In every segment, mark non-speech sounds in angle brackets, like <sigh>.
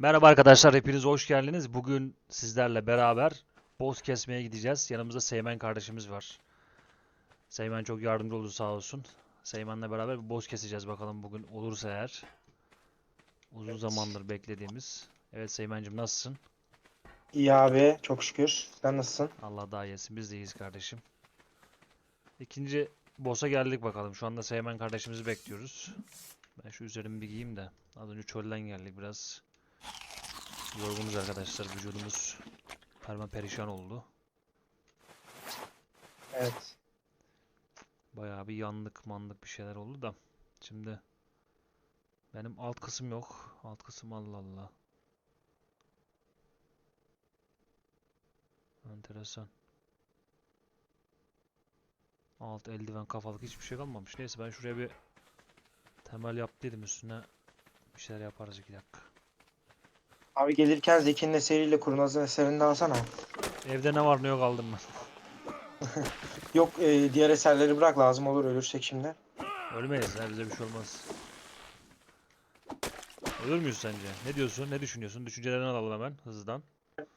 Merhaba arkadaşlar, hepiniz hoş geldiniz. Bugün sizlerle beraber boss kesmeye gideceğiz. Yanımızda Seymen kardeşimiz var. Seymen çok yardımcı oldu sağ olsun. Seymen'le beraber bir boss keseceğiz bakalım bugün olursa eğer. Uzun Evet. zamandır beklediğimiz. Evet Seymen'cim nasılsın? İyi abi, çok şükür. Sen nasılsın? Allah daha iyisin. Biz de iyiyiz kardeşim. İkinci boss'a geldik bakalım. Şu anda Seymen kardeşimizi bekliyoruz. Ben şu üzerimi bir giyeyim de. Az önce çölden geldik biraz. Yorgunuz arkadaşlar. Vücudumuz perma perişan oldu. Evet. Bayağı bir yanlık manlık bir şeyler oldu da. Şimdi benim alt kısım yok. Alt kısım Allah Allah. Enteresan. Alt eldiven kafalık hiçbir şey kalmamış. Neyse ben şuraya bir temel yaptıydım üstüne bir şeyler yaparız iki dakika. Abi gelirken Zeki'nin eseriyle Kurnaz'ın eserini de alsana. Evde ne var ne yok aldım ben. <laughs> Yok, e, diğer eserleri bırak lazım olur ölürsek şimdi. Ölmeyiz ya bize bir şey olmaz. Ölür müyüz sence? Ne diyorsun? Ne düşünüyorsun? Düşüncelerini alalım hemen hızlıdan.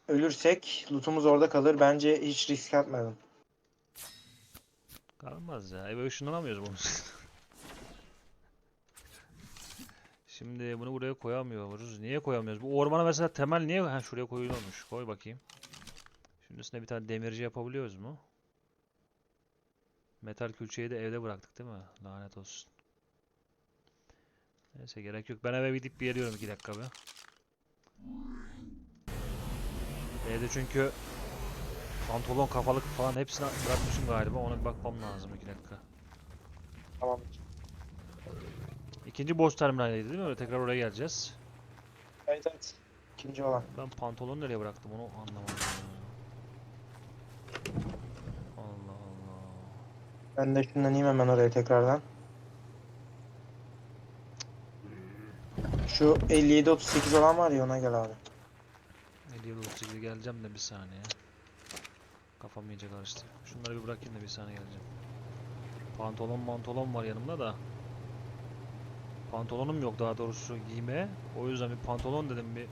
Ölürsek lootumuz orada kalır. Bence hiç risk atmayalım. Kalmaz ya. Eve ışınlanamıyoruz bunu. <laughs> Şimdi bunu buraya koyamıyoruz. Niye koyamıyoruz? Bu ormana mesela temel niye? Ha şuraya koyuluyormuş. Koy bakayım. Şimdi üstüne bir tane demirci yapabiliyoruz mu? Metal külçeyi de evde bıraktık değil mi? Lanet olsun. Neyse gerek yok. Ben eve gidip bir geliyorum iki dakika be. Evde çünkü pantolon kafalık falan hepsini bırakmışım galiba. Ona bir bakmam lazım iki dakika. Tamam. İkinci boss terminaldeydi değil mi? Öyle tekrar oraya geleceğiz. Evet evet. İkinci olan. Ben pantolonu nereye bıraktım onu anlamadım. Allah Allah. Ben de şundan ineyim hemen oraya tekrardan. Şu 57-38 olan var ya ona gel abi. 57 38'e geleceğim de bir saniye. Kafam iyice karıştı. Şunları bir bırakayım da bir saniye geleceğim. Pantolon mantolon var yanımda da. Pantolonum yok daha doğrusu giymeye. O yüzden bir pantolon dedim bir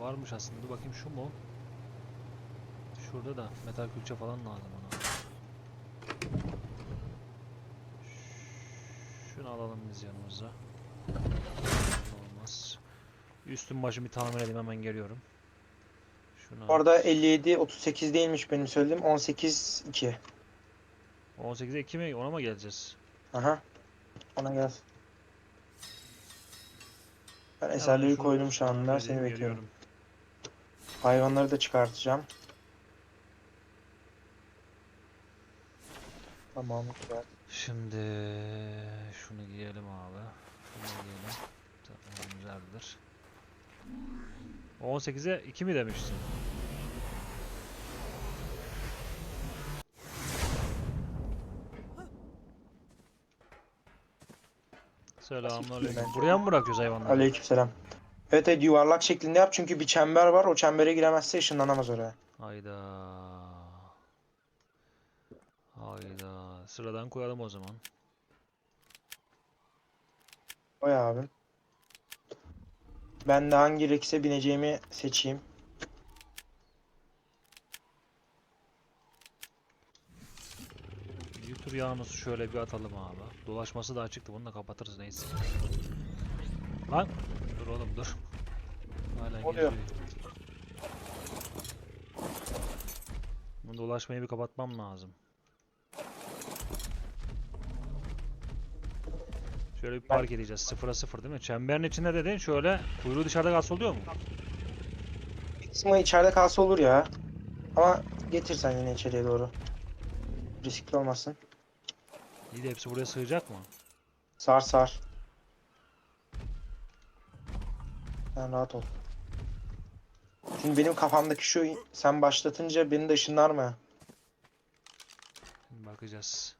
varmış aslında. Bakayım şu mu? Şurada da metal külçe falan lazım ona. Şunu alalım biz yanımıza. Olmaz. Üstüm başım bir tamir edeyim hemen geliyorum. Şunu. Orada 57-38 değilmiş benim söylediğim. 18-2. 18'e 2 mi? Ona mı geleceğiz? Aha. Ona gel. Ben eserleri şunu koydum şu anda. Seni bekliyorum. geliyorum. Hayvanları da çıkartacağım. Tamam güzel. Şimdi şunu giyelim abi. Şunu giyelim. Tamam güzeldir. 18'e 2 mi demiştin? Selamünaleyküm. Buraya mı bırakıyoruz hayvanları? Aleykümselam. Evet evet yuvarlak şeklinde yap çünkü bir çember var. O çembere giremezse ışınlanamaz oraya. Hayda. Hayda. Sıradan koyalım o zaman. Oy abi. Ben de hangi Rex'e bineceğimi seçeyim. Yutur yağını şöyle bir atalım abi. Dolaşması da açıktı. Bunu da kapatırız neyse. Lan! Dur oğlum dur. Hala Oluyor. geziyor. Bunu dolaşmayı bir kapatmam lazım. Şöyle bir park edeceğiz. Sıfıra sıfır değil mi? Çemberin içinde dedin şöyle kuyruğu dışarıda kalsa oluyor mu? Kısmı içeride kalsa olur ya. Ama getirsen yine içeriye doğru. Riskli olmasın. İyi de hepsi buraya sığacak mı? Sar sar. Sen rahat ol. Çünkü benim kafamdaki şu sen başlatınca beni de ışınlar mı? Şimdi bakacağız.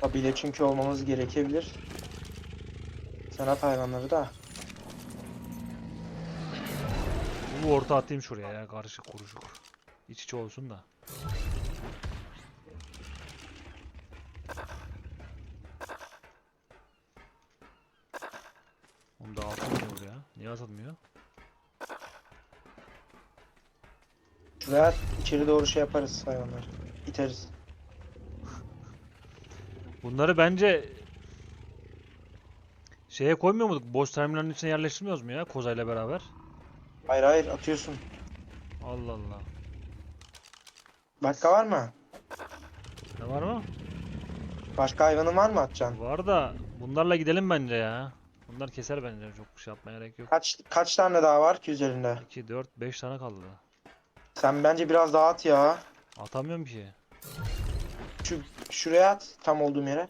Kabile çünkü olmamız gerekebilir. Sen at hayvanları da. Bunu orta atayım şuraya ya karışık kuruşuk. İç içe olsun da. Oğlum daha atılmıyor buraya. Niye atılmıyor? Şuraya içeri doğru şey yaparız hayvanları. İteriz. Bunları bence şeye koymuyor muyduk? Boş terminalin içine yerleştirmiyoruz mu ya kozayla beraber? Hayır hayır atıyorsun. Allah Allah. Başka var mı? Ne var mı? Başka hayvanın var mı atacaksın? Var da bunlarla gidelim bence ya. Bunlar keser bence. Çok şey yapmaya gerek yok. Kaç kaç tane daha var ki üzerinde? 2, 4, 5 tane kaldı. Sen bence biraz daha at ya. Atamıyorum ki. Şu şuraya at tam olduğum yere.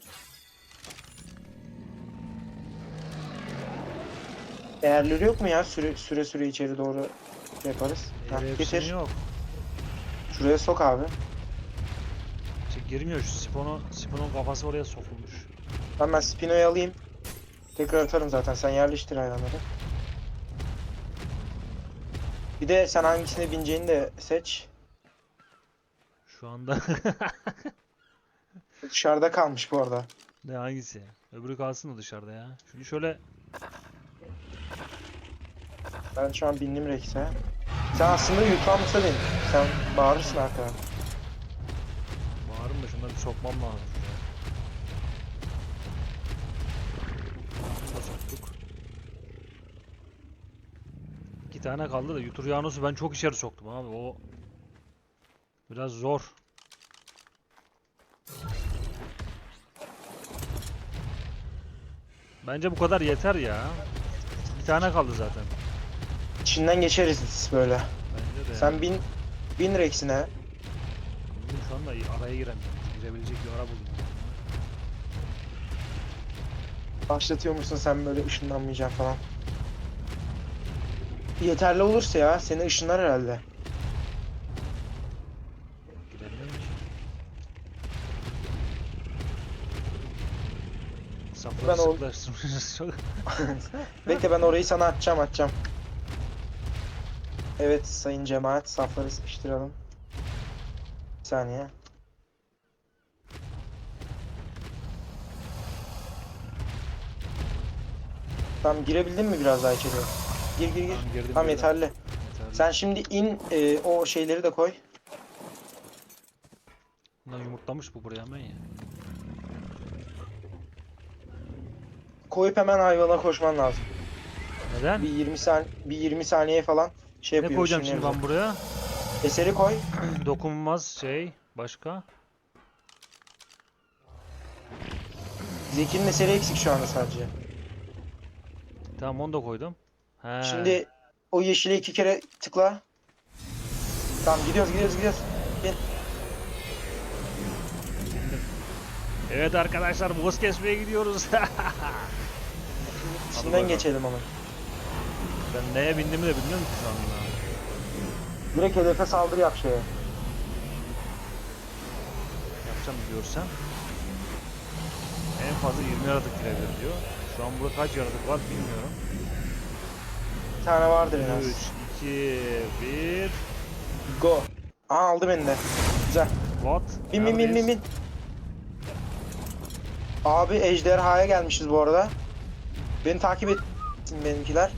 Değerleri yok mu ya? Süre süre, süre içeri doğru şey yaparız. Heh, getir. yok. Şuraya sok abi. İşte girmiyor şu Sipon'u. Sipon'un kafası oraya sokulmuş. Tamam ben Spino'yu alayım. Tekrar atarım zaten. Sen yerleştir hayvanları. Bir de sen hangisine bineceğini de seç. Şu anda <laughs> Dışarıda kalmış bu arada. ne hangisi? Öbürü kalsın da dışarıda ya. Şunu şöyle Ben şu an bindim Rex'e. Sen aslında yutlanmışsa bin. Sen bağırırsın arkadan. bağırın da şunları bir sokmam lazım şuraya. Bunu da soktuk. İki tane kaldı da Yutur Yağnus'u ben çok içeri soktum abi. O biraz zor. Bence bu kadar yeter ya. Bir tane kaldı zaten. İçinden geçeriz böyle. Bence de. Sen bin bin Rex'ine. Bilmiyorum, şu anda araya giremiyorum. Girebilecek bir ara buldum. Başlatıyor musun sen böyle ışınlanmayacaksın falan. Yeterli olursa ya seni ışınlar herhalde. Ben çok. <laughs> Bekle ben orayı sana atacağım atacağım. Evet sayın cemaat safları sıkıştıralım. Bir saniye. Tamam girebildin mi biraz daha içeri? Gir gir gir. Girdim, Tamam yeterli. Yeterli. Sen şimdi in e, o şeyleri de koy. Bundan yumurtlamış bu buraya hemen ya. Koyup hemen hayvana koşman lazım. Neden? Bir 20 saniye bir 20 saniye falan şey Ne yapıyor. koyacağım şimdi ben buraya? Eseri koy. <clears throat> Dokunmaz şey. Başka? Zeki'nin eseri eksik şu anda sadece. Tamam onu da koydum. He. Şimdi o yeşile iki kere tıkla. Tamam gidiyoruz gidiyoruz gidiyoruz. Evet arkadaşlar boss kesmeye gidiyoruz. <laughs> İçinden bakalım. geçelim onu. ben neye bindiğimi de bilmiyorum ki şu anda. Direkt hedefe saldırı yap şeye. Yapacağım diyorsan. En fazla 20 yaratık girebilir diyor. Şu an burada kaç yaratık var bilmiyorum. Bir tane vardır en az. 3, 2, 1. Go. Aha aldı beni de. Güzel. What? Bin bin bin bin bin. Abi ejderhaya gelmişiz bu arada. Beni takip et benimkiler.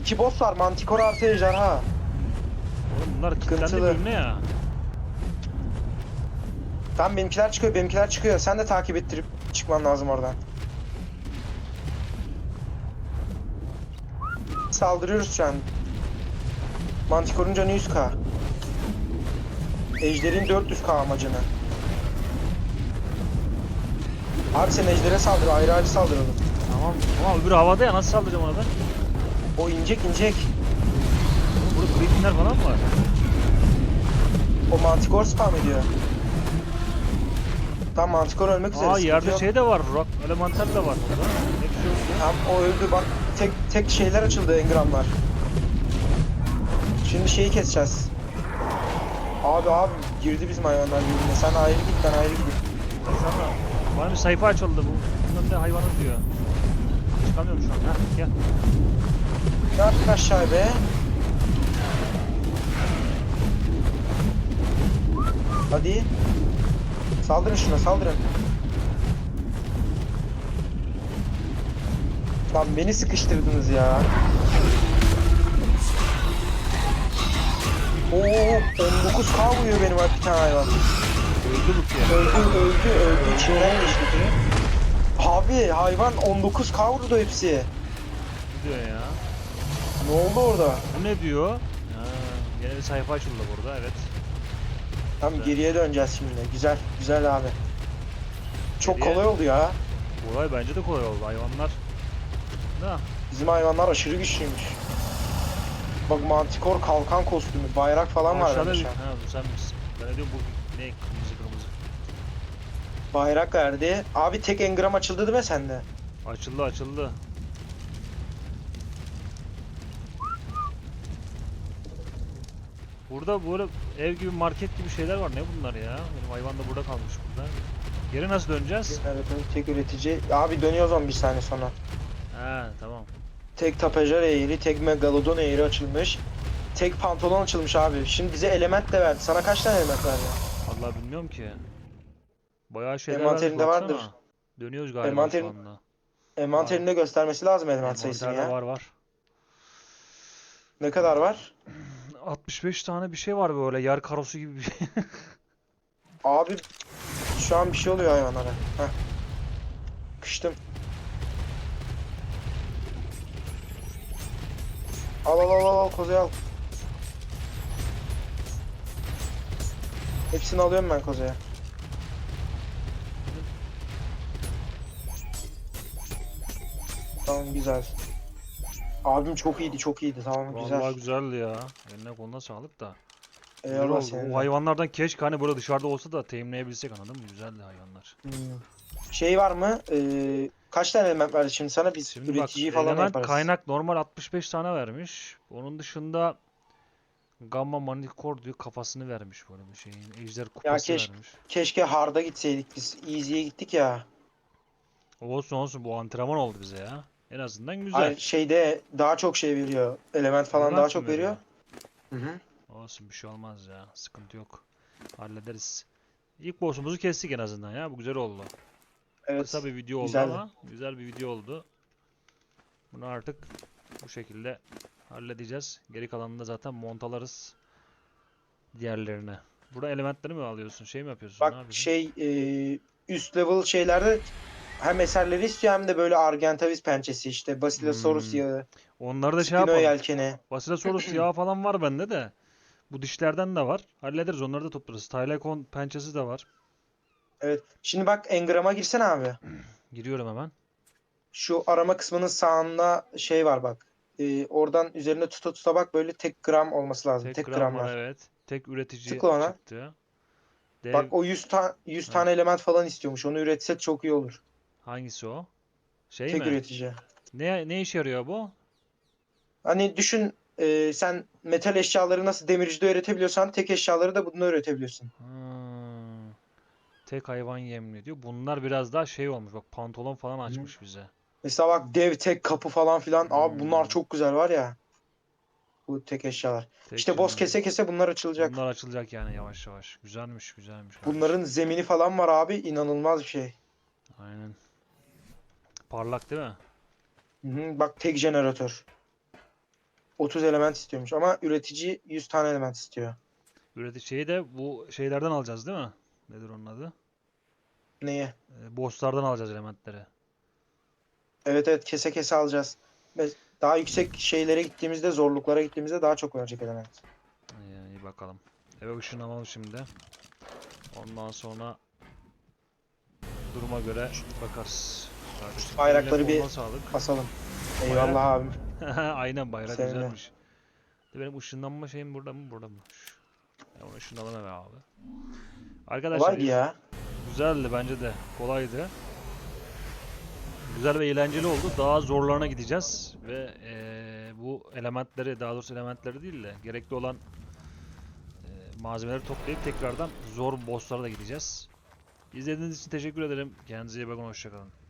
İki boss var. Manticore artı ejderha. Oğlum bunlar kilitlendi birbirine ya. Tamam benimkiler çıkıyor. Benimkiler çıkıyor. Sen de takip ettirip çıkman lazım oradan. Saldırıyoruz şu an. Manticore'un canı 100k. Ejder'in 400k amacını. Abi sen ejdere saldır. Ayrı ayrı saldıralım. Tamam. Ama öbürü havada ya nasıl saldıracağım ona ben? O inecek inecek. Oğlum Burada creepinler falan mı var? O Manticore spam ediyor. Tam Manticore ölmek üzere. Aa sıkıntı yerde yok. şey de var. Rock elemental de var burada. Hepsi yok ya. Tam o öldü bak tek tek şeyler açıldı engramlar. Şimdi şeyi keseceğiz. Abi abi girdi bizim hayvanlar birbirine. Sen ayrı git ben ayrı gideyim. Baksana. Bana bir sayfa açıldı bu. Bunun ne hayvanı diyor. Çıkamıyorum şu an. Heh, gel. Yaptın aşağı be? Hadi. Saldırın şuna saldırın. Lan beni sıkıştırdınız ya. Oo 19k vuruyor benim bir tane hayvan. Öldü bu ki. Öldü öldü öldü içinden geçti. Abi hayvan 19k vurdu hepsi. Ne diyor ya? Ne oldu orada? Bu ne diyor? Ha, yeni bir sayfa açıldı burada evet. Tam Güzel. geriye döneceğiz şimdi. Güzel güzel abi. Çok Geriye- kolay oldu ya. Kolay bence de kolay oldu hayvanlar. Da Bizim hayvanlar aşırı güçlüymüş. Bak mantikor kalkan kostümü, bayrak falan var aşağıda bir... Ha bu sen misin? Ben ne diyorum bu ne kırmızı kırmızı. Bayrak verdi. Abi tek engram açıldı değil mi sende? Açıldı açıldı. Burada böyle ev gibi market gibi şeyler var. Ne bunlar ya? Benim hayvan da burada kalmış burada. Geri nasıl döneceğiz? Evet, evet, tek üretici. Abi dönüyoruz 11 saniye sonra. Ha tamam. Tek tapejar eğri, tek megalodon eğri açılmış. Tek pantolon açılmış abi. Şimdi bize element de verdi. Sana kaç tane element verdi? Allah bilmiyorum ki. Bayağı şeyler Envanterinde varmış, vardır. baksana. Dönüyoruz galiba Envanterin- şu anda. Envanterinde göstermesi lazım element sayısını ya. var var. Ne kadar var? <clears throat> 65 tane bir şey var böyle yer karosu gibi bir şey. <laughs> Abi şu an bir şey oluyor hayvanlara. Heh. Kıştım. Al al al al al kozayı al. Hepsini alıyorum ben kozaya. Tamam güzel. Abim çok iyiydi çok iyiydi tamam güzel. Vallahi güzeldi ya. Eline koluna sağlık da. Güzel Eyvallah oldu. senin de. Bu hayvanlardan keşke hani böyle dışarıda olsa da teyimleyebilsek anladın mı? Güzeldi hayvanlar. Hmm. Şey var mı? Ee, kaç tane element verdi şimdi sana? Biz Şimdi bak üreticiyi falan element yaparız. kaynak normal 65 tane vermiş. Onun dışında Gamma Manicore diyor kafasını vermiş böyle bir şeyin. Ejder kupası keş- vermiş. Keşke hard'a gitseydik biz. Easy'ye gittik ya. Olsun olsun bu antrenman oldu bize ya. En azından güzel. Ay, şeyde daha çok şey veriyor. Element falan Element daha çok veriyor. Hı hı. Olsun bir şey olmaz ya. Sıkıntı yok. Hallederiz. İlk boss'umuzu kestik en azından ya. Bu güzel oldu. Evet. Kısa bir video oldu güzeldi. ama güzel bir video oldu. Bunu artık bu şekilde halledeceğiz. Geri kalanını da zaten montalarız diğerlerine. Burada elementleri mi alıyorsun? Şey mi yapıyorsun? ne Bak yapıyorsun? şey e, üst level şeylerde hem eserleri istiyor hem de böyle Argentavis pençesi işte Basilosaurus Hmm. yağı, Onları da şey yapalım. yelkeni. Basilosaurus yağı falan var bende de. Bu dişlerden de var. Hallederiz onları da toplarız. Tylekon pençesi de var. Evet. Şimdi bak engrama girsene abi. Giriyorum hemen. Şu arama kısmının sağında şey var bak. E, oradan üzerine tuta tuta bak böyle tek gram olması lazım. Tek, gram, gram var evet. Tek üretici Tıkla ona. çıktı. Dev Bak o 100 ta 100 Ha. tane element falan istiyormuş. Onu üretsek çok iyi olur. hangisi o? Şey Tek mi? üretici. Ne ne işe yarıyor bu? Hani düşün e, sen metal eşyaları nasıl demircide üretebiliyorsan tek eşyaları da bununla üretebiliyorsun. Hmm. Tek hayvan yemli diyor. Bunlar biraz daha şey olmuş. Bak pantolon falan açmış bize. Mesela bak dev tek kapı falan filan. Abi bunlar Hmm. çok güzel var ya. Bu tek eşyalar. Tek İşte boss kese kese bunlar açılacak. Bunlar açılacak yani yavaş yavaş. Güzelmiş, güzelmiş. Bunların zemini falan var abi. inanılmaz bir şey. Aynen. Parlak değil mi? Hı hı, Bak tek jeneratör. 30 element istiyormuş ama üretici 100 tane element istiyor. Üretici şeyi de bu şeylerden alacağız değil mi? Nedir onun adı? Neye? Ee, bosslardan alacağız elementleri. Evet evet kese kese alacağız. Daha yüksek şeylere gittiğimizde, zorluklara gittiğimizde daha çok verecek element. İyi, iyi bakalım. Eve ışınlanalım şimdi. Ondan sonra duruma göre bakarız. Kardeşim, Bayrakları bir- sağlık. Basalım. Eyvallah abim. <laughs> Aynen bayrak Seninle. güzelmiş. Benim ışınlanma şeyim burada mı? Burada mı? Ya onu ışınlanalım abi. Arkadaşlar Kolaydı ya. Güzeldi bence de. Kolaydı. Güzel ve eğlenceli oldu. Daha zorlarına gideceğiz ve eee, bu elementleri, daha doğrusu elementleri değil de gerekli olan eee, malzemeleri toplayıp tekrardan zor bosslara da gideceğiz. İzlediğiniz için teşekkür ederim. Kendinize iyi bakın. Hoşçakalın.